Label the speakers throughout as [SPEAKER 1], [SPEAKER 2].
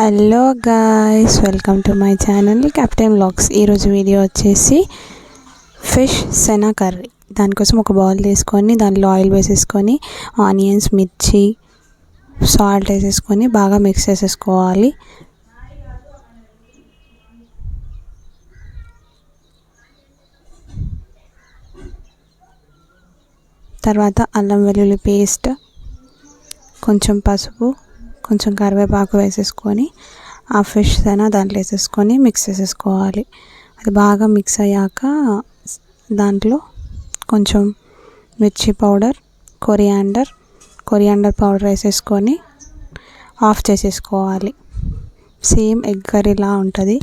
[SPEAKER 1] Hello guys welcome to my channel Captain Blogs ఈరోజు video వచ్చేసి fish సెనా curry. దానికోసం ఒక బౌల్ తీసుకొని దాంట్లో ఆయిల్ వేసేసుకొని ఆనియన్స్ మిర్చి సాల్ట్ వేసేసుకొని బాగా మిక్స్ చేసేసుకోవాలి. తర్వాత అల్లం వెల్లుల్లి పేస్ట్ కొంచెం పసుపు కొంచెం కరివేపాకు వేసేసుకొని ఆ ఫిష్ అయినా దాంట్లో వేసేసుకొని మిక్స్ చేసేసుకోవాలి. అది బాగా మిక్స్ అయ్యాక దాంట్లో కొంచెం మిర్చి పౌడర్ కొరియాండర్ కొరియాండర్ పౌడర్ వేసేసుకొని ఆఫ్ చేసేసుకోవాలి. సేమ్ ఎగ్ కర్రీలా ఉంటుంది.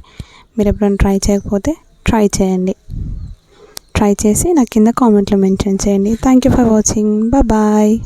[SPEAKER 1] మీరు ఎప్పుడైనా ట్రై చేయకపోతే ట్రై చేయండి. ట్రై చేసి నాకు కింద కామెంట్లో మెన్షన్ చేయండి. Thank you for watching bye